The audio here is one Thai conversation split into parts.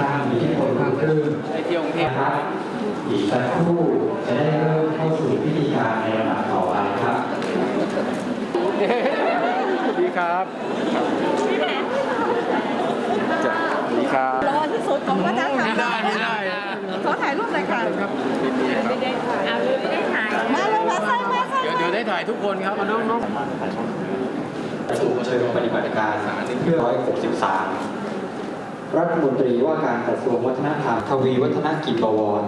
ข้างมีที่คนข้างครึ่งไปเที่ยวกรุงเทพนะครับอีกสักครู่จะได้เริ่มเข้าสู่พิธีการในลำดับต่อไปครับสวัสดีครับจ้ะสวัสดีครับรอที่สุดของวัฒนธรรมไม่ได้ไม่ได้ขอถ่ายรูปหน่อยค่ะครับมาเลยมาใส่มาใส่เดี๋ยวเดี๋ยวได้ถ่ายทุกคนครับเอาน้องน้องสู่เชิงปฏิบัติการเพื่อ163 รัฐมนตรีว่าการกระทรวงวัฒนธรรมทวีวัฒนกิจบวร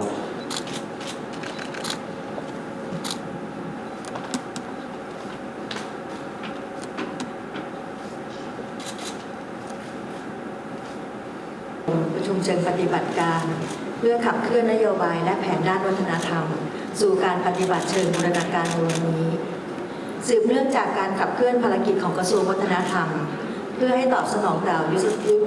ประชุมเชิงปฏิบัติการ เพื่อขับเคลื่อนนโยบายและแผนด้านวัฒนธรรม สู่การปฏิบัติเชิงบูรณาการในวันนี้ สืบเนื่องจากการขับเคลื่อนภารกิจของกระทรวงวัฒนธรรม เพื่อให้ตอบสนองต่อ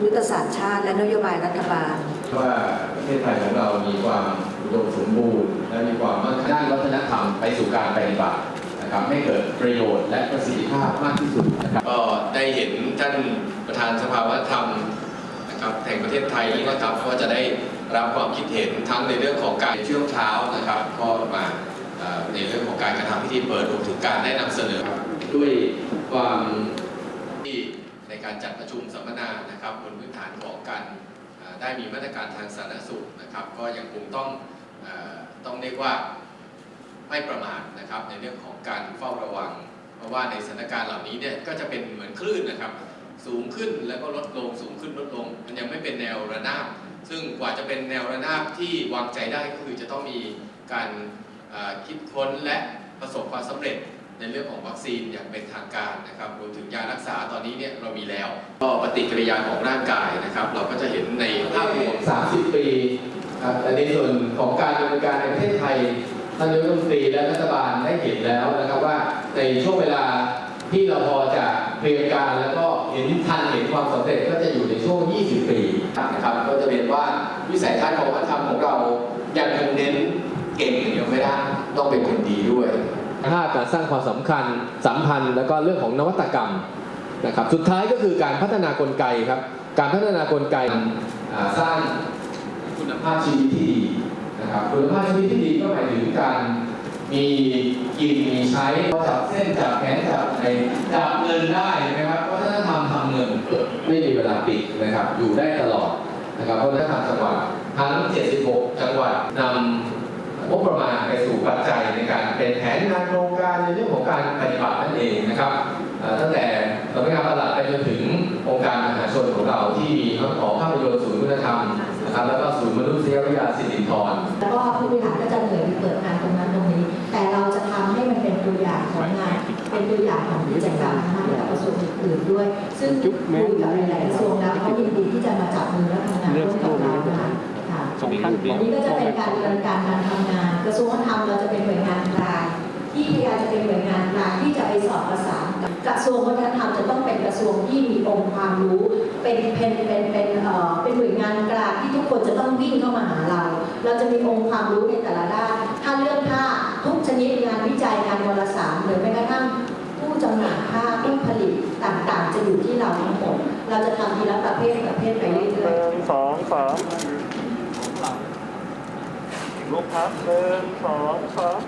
ยุทธศาสตร์ชาติและนโยบายรัฐบาล ว่าประเทศไทยของเรามีความอุดมสมบูรณ์ และมีความมั่นคงด้านวัฒนธรรมไปสู่การปฏิบัตินะครับให้เกิดประโยชน์และประสิทธิภาพมากที่สุดนะครับก็ได้เห็นท่านประธานสภาวัฒนธรรมนะครับแห่งประเทศไทยนะครับก็จะได้รับความคิดเห็นทั้งในเรื่องของการช่วงเช้านะครับก็มาเอ่อในเรื่องของการกระทำพิธีเปิดรวมถึงการได้นำเสนอครับด้วยความที่ ในการจัดประชุมสัมมนานะครับบนพื้นฐานของการได้มีมาตรการทางสาธารณสุขนะครับ ก็ยังคงต้องต้องเรียกว่าไม่ประมาทนะครับในเรื่องของการเฝ้าระวัง เพราะว่าในสถานการณ์เหล่านี้เนี่ยก็จะเป็นเหมือนคลื่นนะครับ สูงขึ้นแล้วก็ลดลงสูงขึ้นลดลง มันยังไม่เป็นแนวระนาบซึ่งกว่าจะเป็นแนวระนาบที่วางใจได้ก็คือจะต้องมีการคิดค้นและประสบความสำเร็จ ในเรื่องของวัคซีนอย่างเป็นทางการนะครับรวมถึงยารักษาตอนนี้เนี่ยเรามีแล้ว ก็ปฏิกิริยาของร่างกายนะครับ เราก็จะเห็นในภาพรวม 30 ปีครับแต่ในส่วนของการดำเนินการในประเทศไทยท่านนายกรัฐมนตรีและรัฐบาลได้เห็นแล้วนะครับว่าในช่วงเวลาที่เราพอจะเตรียมการแล้วก็เห็นทันเห็นความสำเร็จก็จะอยู่ในช่วง 20 ปีนะครับก็จะเห็นว่าวิสัยทัศน์ของวัฒนธรรมของเรายังคงเน้นเก่งอย่างเดียวไม่ได้ต้องเป็นคน ดีด้วยภาพการสร้างความสำคัญสัมพันธ์ แล้วก็เรื่องของนวัตกรรมนะครับ สุดท้ายก็คือการพัฒนากลไกครับ การพัฒนากลไกสร้างคุณภาพชีวิตที่ดีนะครับคุณภาพชีวิตที่ดีก็หมายถึงการมีกินมีใช้จับเส้นจับแขนจับในจับเงินได้นะครับวัฒนธรรมทำเงินไม่มีเวลาปิดนะครับ อยู่ได้ตลอดนะครับเพราะวัฒนธรรมจังหวัดทั้ง 76 จังหวัดนำ งบประมาณไปสู่ปัจจัยในการเป็นแผนงานโครงการในเรื่องของการปฏิบัตินั่นเองนะครับตั้งแต่สำนักงานประหลัดไปจนถึงองค์การมหาชนของเราที่มีทั้งหอภาพยนตร์ศูนย์คุณธรรมนะครับแล้วก็ศูนย์มนุษยวิทยาสิรินทรแล้วก็ผู้บริหารก็จะเหนื่อยไปเปิดงานตรงนั้นตรงนี้ แต่เราจะทำให้มันเป็นตัวอย่างของงาน เป็นตัวอย่างของกิจกรรมนะคะให้กับกระทรวงอื่นๆด้วย ซึ่งคุยกับหลายๆกระทรวงแล้วเขายินดีที่จะมาจับมือและทำงานร่วมกับเรานะคะ สำคัญดีอันนี้ก็จะเป็นการดำเนินการการทำงาน กระทรวงวัฒนธรรมเราจะเป็นหน่วยงานกลางที่พยายามจะเป็นหน่วยงานกลางที่จะไปสอดประสานกับกระทรวงวัฒนธรรมจะต้องเป็นกระทรวงที่มีองค์ความรู้ เป็นเป็นเป็นเป็นเอ่อเป็นหน่วยงานกลางที่ทุกคนจะต้องวิ่งเข้ามาหาเรา เราจะมีองค์ความรู้ในแต่ละด้าน ถ้าเรื่องผ้าทุกชนิดงานวิจัยงานวารสารหรือแม้กระทั่งผู้จำหน่ายผ้าผู้ผลิตต่างๆ จะอยู่ที่เราทั้งหมดเราจะทำทีละประเภทประเภทไปเรื่อยๆสองสาม ลูกครับหนึ่งสองสาม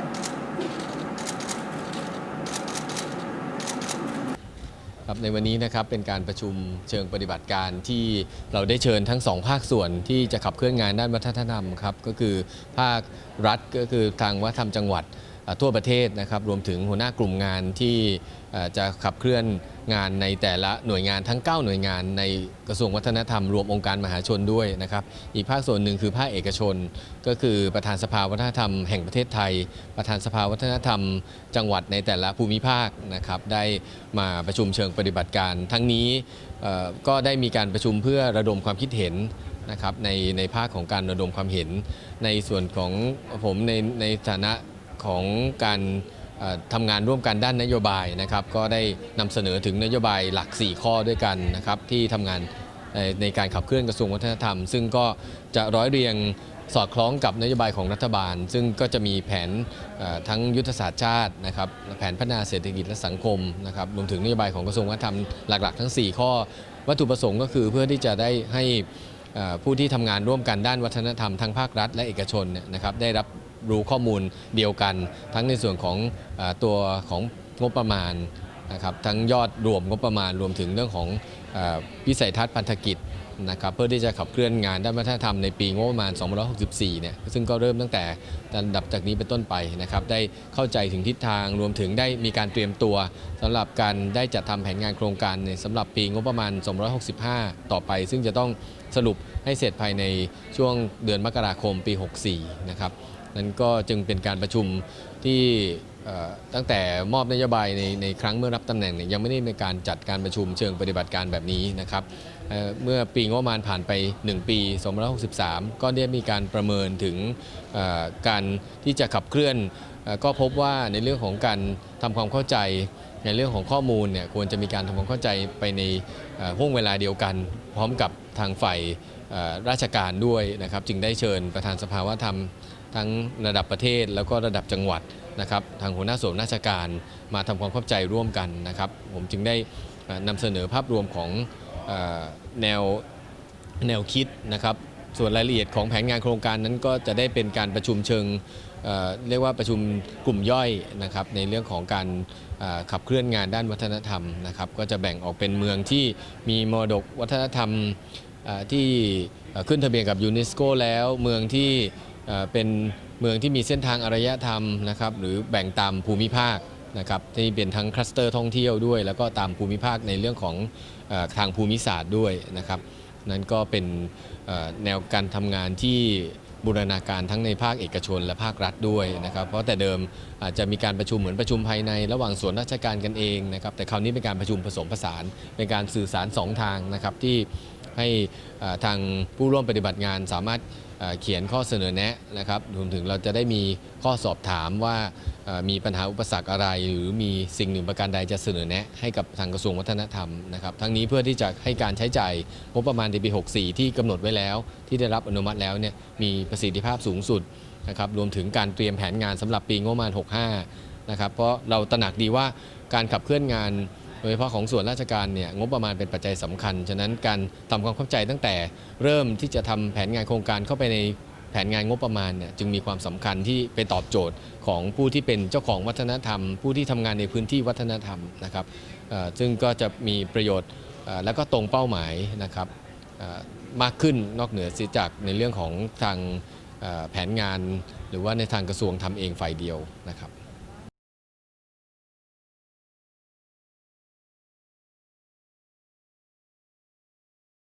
ครับในวันนี้นะครับเป็นการประชุมเชิงปฏิบัติการที่เราได้เชิญทั้งสองภาคส่วนที่จะขับเคลื่อนงานด้านวัฒนธรรมครับก็คือภาครัฐก็คือทางวัฒนธรรมจังหวัดทั่วประเทศนะครับรวมถึงหัวหน้ากลุ่มงานที่จะขับเคลื่อน งานในแต่ละหน่วยงานทั้ง 9 หน่วยงานในกระทรวงวัฒนธรรมรวมองค์การมหาชนด้วยนะครับอีกภาคส่วนหนึ่งคือภาคเอกชน ก็คือประธานสภาวัฒนธรรมแห่งประเทศไทย ประธานสภาวัฒนธรรม จังหวัดในแต่ละภูมิภาคนะครับได้มาประชุมเชิงปฏิบัติการ ทั้งนี้ก็ได้มีการประชุมเพื่อระดมความคิดเห็นนะครับในในภาคของการระดมความเห็น ในส่วนของผมในในฐานะของการ ทำงานร่วมกันด้านนโยบายนะครับก็ได้นำเสนอถึงนโยบายหลัก 4 ข้อด้วยกันนะครับที่ทำงานในการขับเคลื่อนกระทรวงวัฒนธรรม ซึ่งก็จะร้อยเรียงสอดคล้องกับนโยบายของรัฐบาล ซึ่งก็จะมีแผนทั้งยุทธศาสตร์ชาตินะครับแผนพัฒนาเศรษฐกิจและสังคมนะครับรวมถึงนโยบายของกระทรวงวัฒนธรรมหลัก ๆ ทั้ง 4 ข้อ วัตถุประสงค์ก็คือเพื่อที่จะได้ให้ผู้ที่ทำงานร่วมกันด้านวัฒนธรรมทั้งภาครัฐและเอกชนนะครับได้รับ รู้ข้อมูลเดียวกัน ทั้งในส่วนของอตัวของงบประมาณนะครับทั้งยอดรวมงบประมาณรวมถึงเรื่องของวิสัยทัศน์พันธกิจนะครับเพื่อที่จะขับเคลื่อนงานด้านวัฒนธรรมในปีงบประมาณ 264 เนี่ยซึ่งก็เริ่มตั้งแต่ลำดับจากนี้เป็นต้นไปนะครับได้เข้าใจถึงทิศทางรวมถึงได้มีการเตรียมตัวสำหรับการได้จัดทำแผนงานโครงการในสำหรับปีงบประมาณ 265 ต่อไป ซึ่งจะต้องสรุปให้เสร็จภายในช่วงเดือนมกราคมปี 64 นะครับ นั้นก็จึงเป็นการประชุมที่ตั้งแต่มอบนโยบายในในครั้งเมื่อรับตำแหน่งเนี่ยยังไม่ได้มีการจัดการประชุมเชิงปฏิบัติการแบบนี้นะครับเมื่อปีงบประมาณผ่านไป 1 ปี2563 ก็ได้มีการประเมินถึงการที่จะขับเคลื่อน ก็พบว่าในเรื่องของการทำความเข้าใจ ในเรื่องของข้อมูลเนี่ยควรจะมีการทำความเข้าใจไปในห่วงเวลาเดียวกัน พร้อมกับทางฝ่ายราชการด้วยนะครับ จึงได้เชิญประธานสภาวัฒนธรรม ทั้งระดับประเทศแล้วก็ระดับจังหวัดนะครับทางหัวหน้าส่วนราชการมาทำความเข้าใจร่วมกันนะครับ ผมจึงได้เอ่อนำเสนอภาพรวมของอแนวแนวคิดนะครับ ส่วนรายละเอียดของแผนงานโครงการนั้นก็จะได้เป็นการประชุมเชิงเเรียกว่าประชุมกลุ่มย่อยนะครับในเรื่องของการขับเคลื่อนงานด้านวัฒนธรรมนะครับ ก็จะแบ่งออกเป็นเมืองที่มีมรดกวัฒนธรรมที่ขึ้นทะเบียนกับยูเนสโกแล้ว เมืองที่ เป็นเมืองที่มีเส้นทางอารยธรรมนะครับหรือแบ่งตามภูมิภาคนะครับที่เป็นทั้งคลัสเตอร์ท่องเที่ยวด้วย แล้วก็ตามภูมิภาคในเรื่องของอทางภูมิศาสตร์ด้วยนะครับนั่นก็เป็นแนวการทำงานที่บูรณาการทั้งในภาคเอกชนและภาครัฐด้วยนะครับ เพราะแต่เดิมอาจจะมีการประชุมเหมือนประชุมภายในระหว่างส่วนราชการกันเองนะครับแต่คราวนี้เป็นการประชุมผสมผสานเป็นการสื่อสารสองทางนะครับที่ให้ทางผู้ร่วมปฏิบัติงานสามารถ เขียนข้อเสนอแนะนะครับรวมถึงเราจะได้มีข้อสอบถามว่ามีปัญหาอุปสรรคอะไร หรือมีสิ่งหนึ่งประการใดจะเสนอแนะให้กับทางกระทรวงวัฒนธรรมนะครับทั้งนี้เพื่อที่จะให้การใช้จ่ายงบประมาณในปี 64 ที่กำหนดไว้แล้ว ที่ได้รับอนุมัติแล้วเนี่ยมีประสิทธิภาพสูงสุดนะครับรวมถึงการเตรียมแผนงานสำหรับปีงบประมาณ 65 นะครับเพราะเราตระหนักดีว่าการขับเคลื่อนงาน โดยเฉพาะของส่วนราชการเนี่ยงบประมาณเป็นปัจจัยสำคัญ ฉะนั้นการทำความเข้าใจตั้งแต่เริ่มที่จะทำแผนงานโครงการเข้าไปในแผนงานงบประมาณเนี่ยจึงมีความสำคัญที่ไปตอบโจทย์ของผู้ที่เป็นเจ้าของวัฒนธรรม ผู้ที่ทำงานในพื้นที่วัฒนธรรมนะครับซึ่งก็จะมีประโยชน์และก็ตรงเป้าหมายนะครับมากขึ้นนอกเหนือเสียจากในเรื่องของทางแผนงาน หรือว่าในทางกระทรวงทำเองฝ่ายเดียวนะครับ